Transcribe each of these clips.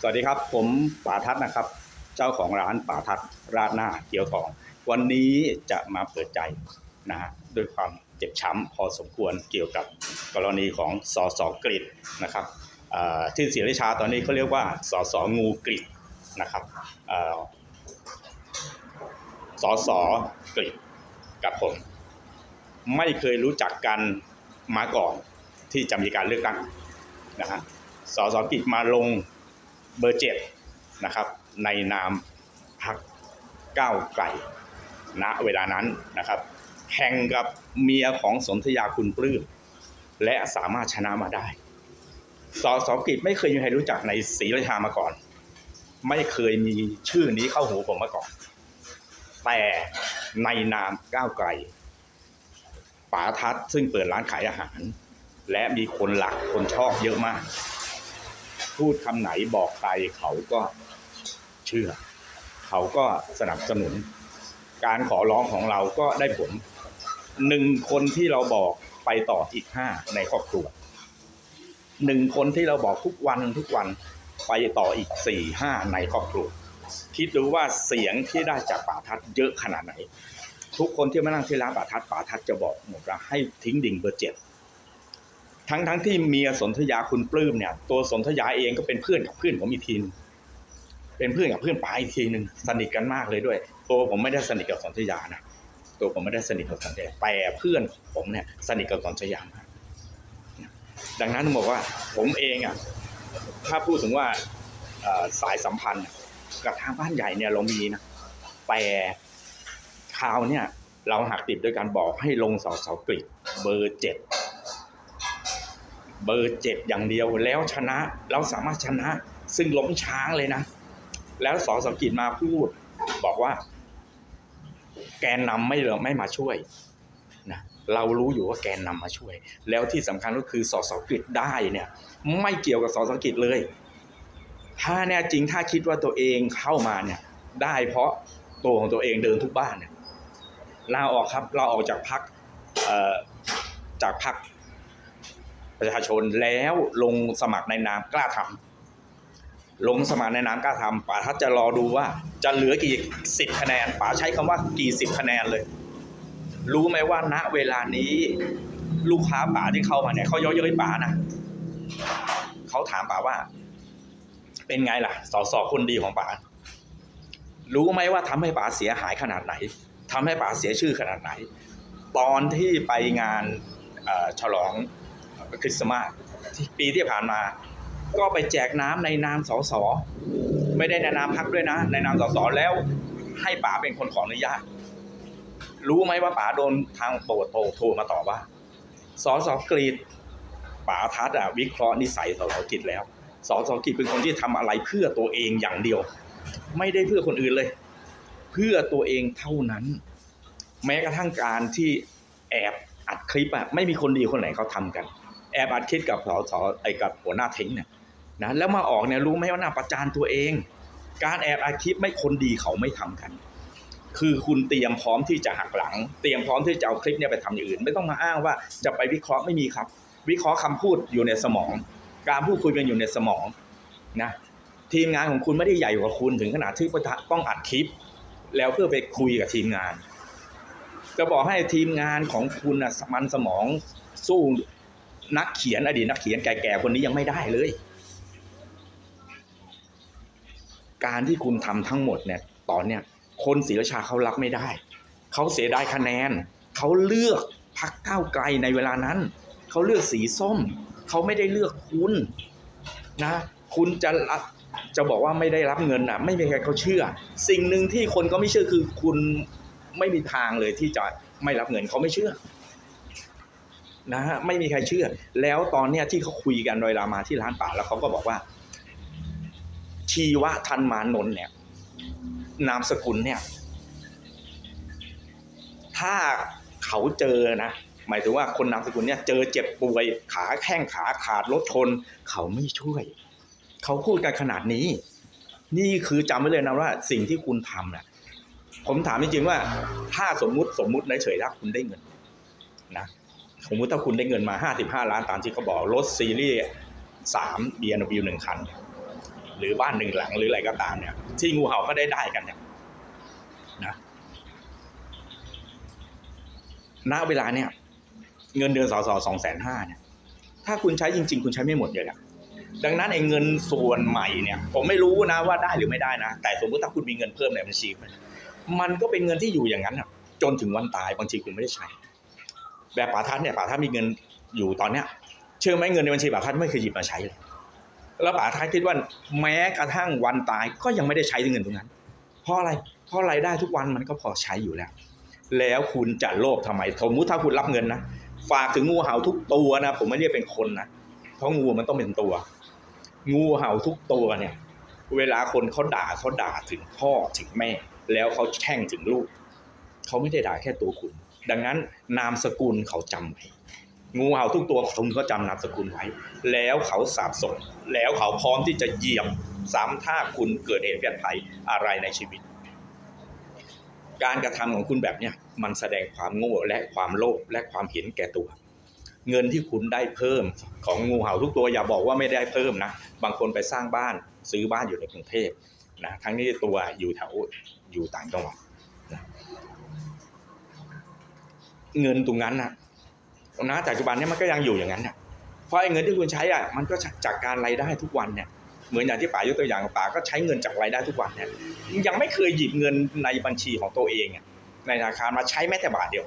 สวัสดีครับ ผมป๋าทัศน์นะครับ เจ้าของร้านป๋าทัศน์ราดหน้าเกี๊ยวทอง วันนี้จะมาเปิดใจนะฮะด้วยความเจ็บช้ำพอสมควรเกี่ยวกับกรณีของสอสอกรีดนะครับเอ่อที่ศรีราชาตอนนี้เขาเรียกว่าสอสองูกรีดนะครับอสอสอกรีดกับผม ไม่เคยรู้จักกันมาก่อนที่จะมีการเลือกตั้งนะฮะสอสอกิจมาลง เบอร์เจ็ดนะครับ ในนามพักก้าวไก่ณเวลานั้นนะครับแข่งกับเมียของสนธยาคุณปลื้มและสามารถชนะมาได้สอสอกิจไม่เคยมีใครรู้จักในศรีราชามาก่อน ไม่เคยมีชื่อนี้เข้าหูผมมาก่อน แต่ในนามก้าวไกลป๋าทัศน์ซึ่งเปิดร้านขายอาหาร และมีคนหลักคนชอบเยอะมาก พูดคำไหนบอกใครเขาก็เชื่อ เขาก็สนับสนุน การขอร้องของเราก็ได้ผลหนึ่งคนที่เราบอกไปต่ออีกห้าในครอบครัวหนึ่งคนที่เราบอกทุกวันทุกวันไปต่ออีกสี่ห้าในครอบครัวคิดดูว่าเสียงที่ได้จากป๋าทัศน์เยอะขนาดไหน ทุกคนที่มานั่งที่ร้านป่าทัดป่าทัดจะบอกหมดว่าให้ทิ้งดิ่งเบอร์เจ็ด ทั้งทั้งที่เมียสนธยาคุณปลื้มเนี่ย ตัวสนธยาเองก็เป็นเพื่อนกับเพื่อนผมอีกทีนึงเป็นเพื่อนกับเพื่อนป๋าอีกทีหนึ่งสนิทกันมากเลยด้วย ตัวผมไม่ได้สนิทกับสนธยานะตัวผมไม่ได้สนิทกับสนธยาแต่เพื่อนผมเนี่ยสนิทกับสนธยามากดังนั้นผมบอกว่าผมเองอะถ้าพูดถึงว่าสายสัมพันธ์กับทางบ้านใหญ่เนี่ยเรามีนะแต่คราวเนี่ยเราหักติดด้วยการบอกให้ลงสอสอกรีดเบอร์เจ็ด เบอร์เจ็ดอย่างเดียวแล้วชนะเราสามารถชนะ ซึ่งล้มช้างเลยนะ แล้วสอสกรีดมาพูด บอกว่า แกนนำไม่เหลือไม่มาช่วยนะเรารู้อยู่ว่าแกนนำมาช่วย แล้วที่สำคัญก็คือสอสกรีดได้เนี่ย ไม่เกี่ยวกับสอสกรีดเลย ถ้าแน่จริงถ้าคิดว่าตัวเองเข้ามาเนี่ย ได้เพราะตัวของตัวเองเดินทุกบ้านเนี่ยลาออกครับลาออกจากพักจากพัก ประชาชนแล้วลงสมัครในนามกล้าทำลงสมัครในนามกล้าทำป๋าทัศจะรอดูว่าจะเหลือกี่สิบคะแนนป๋าใช้คำว่ากี่สิบคะแนนเลย รู้ไหมว่าณเวลานี้ลูกค้าป๋าที่เข้ามาเนี่ยเขาย้อยเย้ยป๋านะเขาถามป๋าว่า เป็นไงล่ะสอสอคนดีของป๋ารู้ไหมว่าทำให้ป๋าเสียหายขนาดไหนทำให้ป๋าเสียชื่อขนาดไหน ตอนที่ไปงานฉลอง คริสต์มาสที่ปีที่ผ่านมา ก็ไปแจกน้ำในนามสสไม่ได้ในนามพักด้วยนะ ในนามสสแล้วให้ป๋าเป็นคนขออนุญาตรู้ไหมว่าป๋าโดนทางโปรโทรโทรมาต่อว่าสสกรีดป๋าทัศน์อะวิเคราะห์นิสัยสสกิจแล้วสสกิจเป็นคนที่ทำอะไรเพื่อตัวเองอย่างเดียว ไม่ได้เพื่อคนอื่นเลย เพื่อตัวเองเท่านั้น แม้กระทั่งการที่แอบอัดคลิปอะไม่มีคนดีคนไหนเขาทำกัน อบอัดคลิปกับสสไอ้กับหัวหน้าเท้งเนี่ยนะแล้วมาออกเนี่ยรู้ไหมว่าหน้าประจานตัวเอง การแอบอัดคลิปไม่คนดีเขาไม่ทำกัน คือคุณเตรียมพร้อมที่จะหักหลัง เตรียมพร้อมที่จะเอาคลิปเนี่ยไปทำอย่างอื่น ไม่ต้องมาอ้างว่าจะไปวิเคราะห์ไม่มีครับ วิเคราะห์คำพูดอยู่ในสมอง การพูดคุยกันอยู่ในสมองนะทีมงานของคุณไม่ได้ใหญ่กว่าคุณถึงขนาดที่ต้องอัดคลิป แล้วเพื่อไปคุยกับทีมงาน จะบอกให้ทีมงานของคุณน่ะมันสมองสู้ นักเขียนอดีตนักเขียนแก่ๆคนนี้ยังไม่ได้เลย การที่คุณทำทั้งหมดเนี่ย ตอนเนี้ยคนศรีราชาเขารับไม่ได้ เขาเสียดายคะแนน เขาเลือกพักก้าวไกลในเวลานั้น เขาเลือกสีส้ม เขาไม่ได้เลือกคุณนะ คุณจะรับจะบอกว่าไม่ได้รับเงินอะ ไม่มีใครเขาเชื่อ สิ่งหนึ่งที่คนก็ไม่เชื่อคือคุณไม่มีทางเลยที่จะไม่รับเงินเขาไม่เชื่อ นะฮะไม่มีใครเชื่อ แล้วตอนเนี้ยที่เขาคุยกันโดยรามาที่ร้านป่าแล้วเขาก็บอกว่า ชีวะทันมานนท์เนี่ย นามสกุลเนี่ย ถ้าเขาเจอนะหมายถึงว่าคนนามสกุลเนี่ยเจอเจ็บป่วยขาแข้งขาขาดรถชน เขาไม่ช่วย เขาพูดกันขนาดนี้ นี่คือจำไว้เลยนะว่าสิ่งที่คุณทำน่ะผมถามจริงๆว่า ถ้าสมมุติสมมุติในเฉยๆถ้าคุณได้เงินนะ สมมุติถ้าคุณได้เงินมา 55 ล้านตามที่เขาบอกรถซีรีส์3 BMW หนึ่งคัน หรือบ้านหนึ่งหลังหรืออะไรก็ตามเนี่ย ที่งูเห่าก็ได้ได้กันเนี่ยนะณเวลาเนี่ย เงินเดือนสอสอสองแสนห้าเนี่ย ถ้าคุณใช้จริง ๆ คุณใช้ไม่หมดเลยอะดังนั้นไอ้เงินส่วนใหม่เนี่ย ผมไม่รู้นะว่าได้หรือไม่ได้นะ แต่สมมติถ้าคุณมีเงินเพิ่มในบัญชี มันมันก็เป็นเงินที่อยู่อย่างนั้นอะจนถึงวันตายบางทีคุณไม่ได้ใช้ แบบป๋าทัศน์เนี่ยป๋าทัศน์มีเงินอยู่ตอนเนี้ยเชื่อไหมเงินในบัญชีป๋าทัศน์ไม่เคยหยิบมาใช้เลยแล้วป๋าทัศน์คิดว่าแม้กระทั่งวันตายก็ยังไม่ได้ใช้เงินตรงนั้น เพราะอะไรเพราะรายได้ทุกวันมันก็พอใช้อยู่แล้ว แล้วคุณจะโลภทำไมสมมุติถ้าคุณรับเงินนะฝากถึงงูเห่าทุกตัวนะผมไม่เรียกเป็นคนนะเพราะงูมันต้องเป็นตัว งูเห่าทุกตัวเนี่ย เวลาคนเขาด่าเขาด่าถึงพ่อถึงแม่ แล้วเขาแช่งถึงลูกเขาไม่ได้ด่าแค่ตัวคุณ ดังนั้นนามสกุลเขาจำไว้งูเห่าทุกตัวคุณก็จำนามสกุลไว้ แล้วเขาสาบส่งแล้วเขาพร้อมที่จะเหยียบซ้ำถ้าคุณเกิดเหตุเพศภัยอะไรในชีวิต การกระทำของคุณแบบเนี้ยมันแสดงความโง่และความโลภและความเห็นแก่ตัว เงินที่คุณได้เพิ่มของงูเห่าทุกตัวอย่าบอกว่าไม่ได้เพิ่มนะ บางคนไปสร้างบ้านซื้อบ้านอยู่ในกรุงเทพนะทั้งนี้ตัวอยู่แถวอยู่ต่างจังหวัด เงินตรงนั้นนะนะปัจจุบันนี้มันก็ยังอยู่อย่างนั้นนะเพราะไอ้เงินที่คุณใช้อะมันก็จากการรายได้ทุกวันเนี่ยเหมือนอย่างที่ป๋ายกตัวอย่างป๋าก็ใช้เงินจากรายได้ทุกวันเนี่ยยังไม่เคยหยิบเงินในบัญชีของตัวเองในธนาคารมาใช้แม้แต่บาทเดียว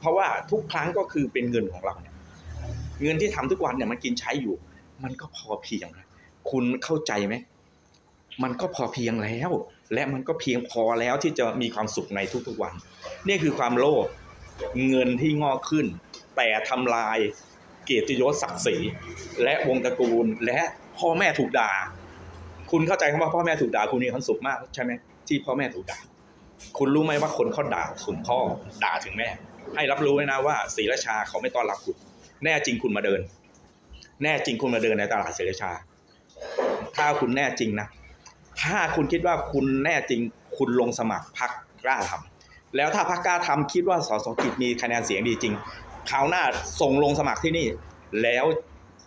เพราะว่าทุกครั้งก็คือเป็นเงินของเราเนี่ยเงินที่ทำทุกวันเนี่ยมันกินใช้อยู่ มันก็พอเพียงนะคุณเข้าใจไหมมันก็พอเพียงแล้ว และมันก็เพียงพอแล้วที่จะมีความสุขในทุกๆวัน นี่คือความโลภ เงินที่งอกขึ้น แต่ทำลายเกียรติยศศักดิ์ศรีและวงตระกูลและพ่อแม่ถูกด่า คุณเข้าใจคำว่าพ่อแม่ถูกด่าคุณมีความสุขมากใช่ไหมที่พ่อแม่ถูกด่า คุณรู้ไหมว่าคนเขาด่าถึงพ่อด่าถึงแม่ ให้รับรู้ไว้นะว่าศรีราชาเขาไม่ต้อนรับคุณแน่จริงคุณมาเดิน แน่จริงคุณมาเดินในตลาดศรีราชา ถ้าคุณแน่จริงนะถ้าคุณคิดว่าคุณแน่จริงคุณลงสมัครพักกล้าทำ แล้วถ้าพักกล้าทำคิดว่าสสกิจมีคะแนนเสียงดีจริงคราวหน้าส่งลงสมัครที่นี่ แล้ว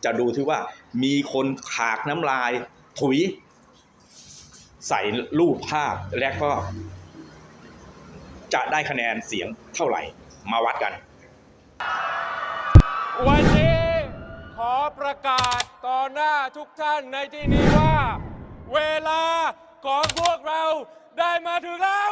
จะดูที่ว่ามีคนขากน้ำลายถุย ใส่รูปภาพและก็ จะได้คะแนนเสียงเท่าไหร่มาวัดกัน วันนี้ขอประกาศต่อหน้าทุกท่านในที่นี้ว่า เวลาของพวกเราได้มาถึงแล้ว